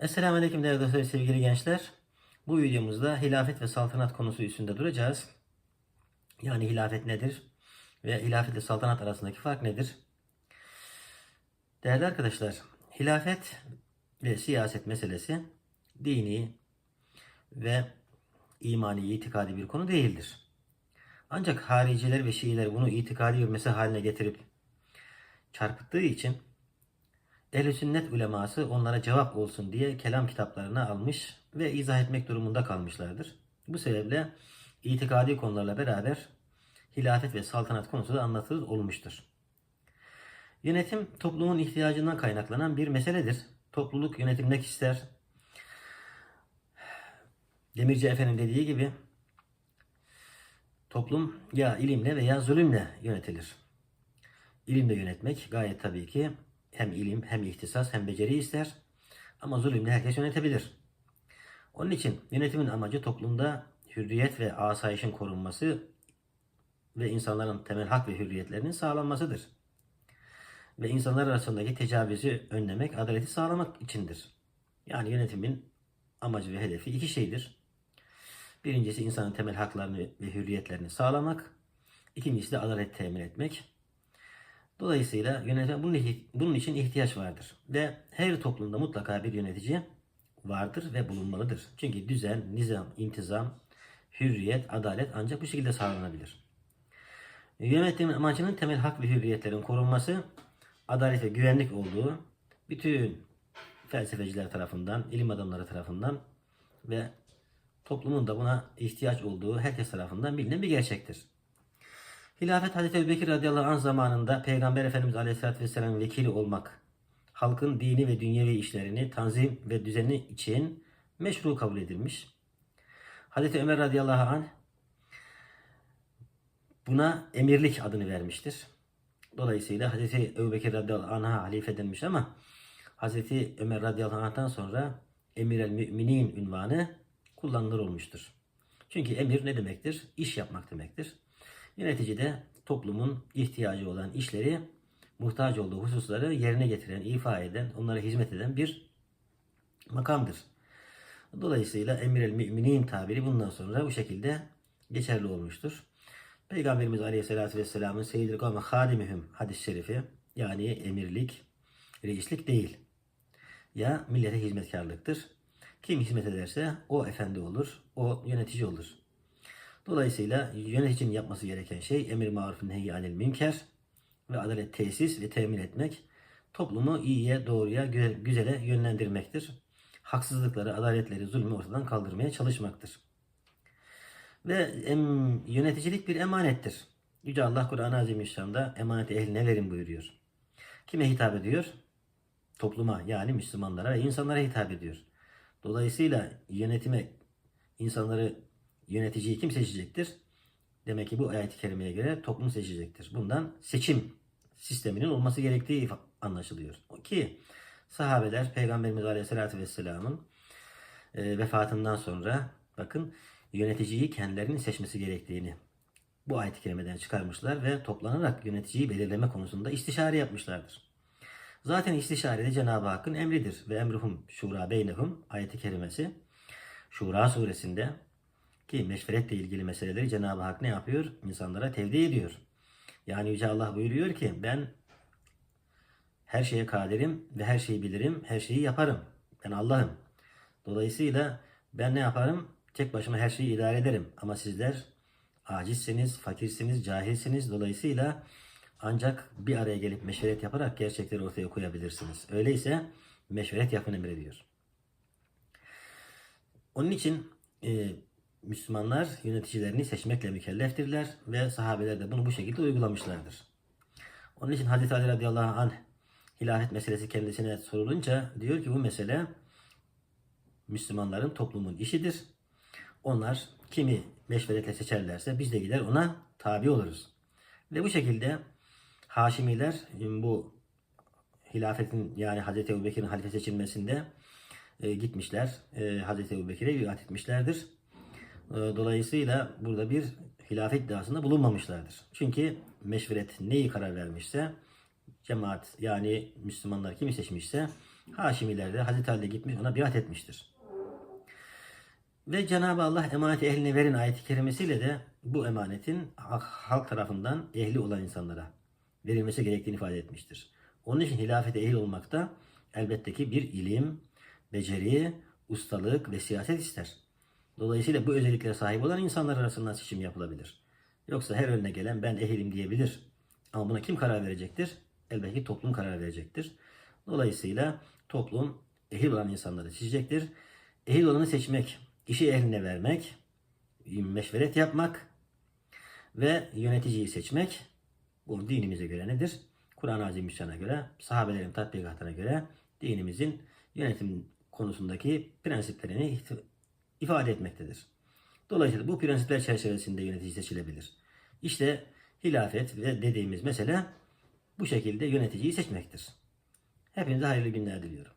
Esselamu Aleyküm değerli dostlar, sevgili gençler. Bu videomuzda hilafet ve saltanat konusu üstünde duracağız. Yani hilafet nedir ve hilafet ile saltanat arasındaki fark nedir? Değerli arkadaşlar, hilafet ve siyaset meselesi dini ve imani, itikadi bir konu değildir. Ancak hariciler ve Şiiler bunu itikadi bir mesele haline getirip çarpıttığı için Ehl-i sünnet uleması onlara cevap olsun diye kelam kitaplarına almış ve izah etmek durumunda kalmışlardır. Bu sebeple itikadi konularla beraber hilafet ve saltanat konusu da anlatılır olmuştur. Yönetim toplumun ihtiyacından kaynaklanan bir meseledir. Topluluk yönetilmek ister. Demirci Efe'nin dediği gibi toplum ya ilimle veya zulümle yönetilir. İlimle yönetmek gayet tabii ki hem ilim hem ihtisas hem beceri ister. Ama zulümle herkes yönetebilir. Onun için yönetimin amacı toplumda hürriyet ve asayişin korunması ve insanların temel hak ve hürriyetlerinin sağlanmasıdır. Ve insanlar arasındaki tecavüzü önlemek, adaleti sağlamak içindir. Yani yönetimin amacı ve hedefi iki şeydir. Birincisi insanın temel haklarını ve hürriyetlerini sağlamak. İkincisi de adalet temin etmek. Dolayısıyla yönetim bunun, bunun için ihtiyaç vardır. Ve her toplumda mutlaka bir yönetici vardır ve bulunmalıdır. Çünkü düzen, nizam, intizam, hürriyet, adalet ancak bu şekilde sağlanabilir. Yönetimin amacının temel hak ve hürriyetlerin korunması, adalet ve güvenlik olduğu bütün felsefeciler tarafından, ilim adamları tarafından ve toplumun da buna ihtiyaç olduğu herkes tarafından bilinen bir gerçektir. Hilafet Hazreti Ebubekir radıyallahu anh zamanında Peygamber Efendimiz aleyhissalatü vesselam vekili olmak, halkın dini ve dünyevi işlerini tanzim ve düzeni için meşru kabul edilmiş. Hazreti Ömer radıyallahu anh buna emirlik adını vermiştir. Dolayısıyla Hazreti Ebubekir radıyallahu anh'a halife denmiş ama Hazreti Ömer radıyallahu anh'tan sonra Emir el Müminin ünvanı kullanılır olmuştur. Çünkü emir ne demektir? İş yapmak demektir. Yönetici de toplumun ihtiyacı olan işleri, muhtaç olduğu hususları yerine getiren, ifa eden, onlara hizmet eden bir makamdır. Dolayısıyla emir el müminin tabiri bundan sonra bu şekilde geçerli olmuştur. Peygamberimiz Aleyhisselatü Vesselam'ın Seyyidil Kavme Hadimühüm hadis-i şerifi yani emirlik, reislik değil. Ya millete hizmetkarlıktır. Kim hizmet ederse o efendi olur, o yönetici olur. Dolayısıyla yöneticinin yapması gereken şey emir maruf nehy anil münker ve adalet tesis ve temin etmek. Toplumu iyiye, doğruya, güzele yönlendirmektir. Haksızlıkları, adaletleri, zulmü ortadan kaldırmaya çalışmaktır. Ve em, yöneticilik bir emanettir. Yüce Allah Kur'an-ı Azimüşşan'da emaneti ehline verin buyuruyor. Kime hitap ediyor? Topluma yani Müslümanlara ve insanlara hitap ediyor. Dolayısıyla yönetime insanları yöneticiyi kim seçecektir? Demek ki bu ayet-i kerimeye göre toplum seçecektir. Bundan seçim sisteminin olması gerektiği anlaşılıyor. Ki sahabeler Peygamberimiz Aleyhisselatü Vesselam'ın e, vefatından sonra bakın yöneticiyi kendilerinin seçmesi gerektiğini bu ayet-i kerimeden çıkarmışlar ve toplanarak yöneticiyi belirleme konusunda istişare yapmışlardır. Zaten istişare de Cenab-ı Hakk'ın emridir. Ve emruhum şura beynehum ayeti kerimesi Şura suresinde ki meşveretle ilgili meseleleri Cenab-ı Hak ne yapıyor? İnsanlara tevdi ediyor. Yani Yüce Allah buyuruyor ki ben her şeye kaderim ve her şeyi bilirim, her şeyi yaparım. Ben Allah'ım. Dolayısıyla ben ne yaparım? Tek başıma her şeyi idare ederim. Ama sizler acizsiniz, fakirsiniz, cahilsiniz. Dolayısıyla ancak bir araya gelip meşveret yaparak gerçekleri ortaya koyabilirsiniz. Öyleyse meşveret yapın emrediyor. Onun için e, Müslümanlar yöneticilerini seçmekle mükelleftirler ve sahabeler de bunu bu şekilde uygulamışlardır. Onun için Hazreti Ali radıyallahu anh hilafet meselesi kendisine sorulunca diyor ki bu mesele Müslümanların toplumun işidir. Onlar kimi meşveretle seçerlerse biz de gider ona tabi oluruz. Ve bu şekilde Haşimiler bu hilafetin yani Hazreti Ebubekir'in halife seçilmesinde e, gitmişler. E, Hazreti Ebubekir'e biat etmişlerdir. E, dolayısıyla burada bir hilafet iddiasında bulunmamışlardır. Çünkü meşveret neyi karar vermişse cemaat yani Müslümanlar kimi seçmişse Haşimiler de Hazreti Ali de gitmiş ona biat etmiştir. Ve Cenab-ı Allah emaneti eline verin ayeti kerimesiyle de bu emanetin halk- tarafından ehli olan insanlara verilmesi gerektiğini ifade etmiştir. Onun için hilafete ehil olmak da elbette ki bir ilim, beceri, ustalık ve siyaset ister. Dolayısıyla bu özelliklere sahip olan insanlar arasından seçim yapılabilir. Yoksa her önüne gelen ben ehilim diyebilir. Ama buna kim karar verecektir? Elbette toplum karar verecektir. Dolayısıyla toplum ehil olan insanları seçecektir. Ehil olanı seçmek, işi ehline vermek, meşveret yapmak ve yöneticiyi seçmek bu dinimize göre nedir? Kur'an-ı Azimüşşan'a göre, sahabelerin tatbikatına göre dinimizin yönetim konusundaki prensiplerini ifade etmektedir. Dolayısıyla bu prensipler çerçevesinde yönetici seçilebilir. İşte hilafet ve dediğimiz mesele bu şekilde yöneticiyi seçmektir. Hepinize hayırlı günler diliyorum.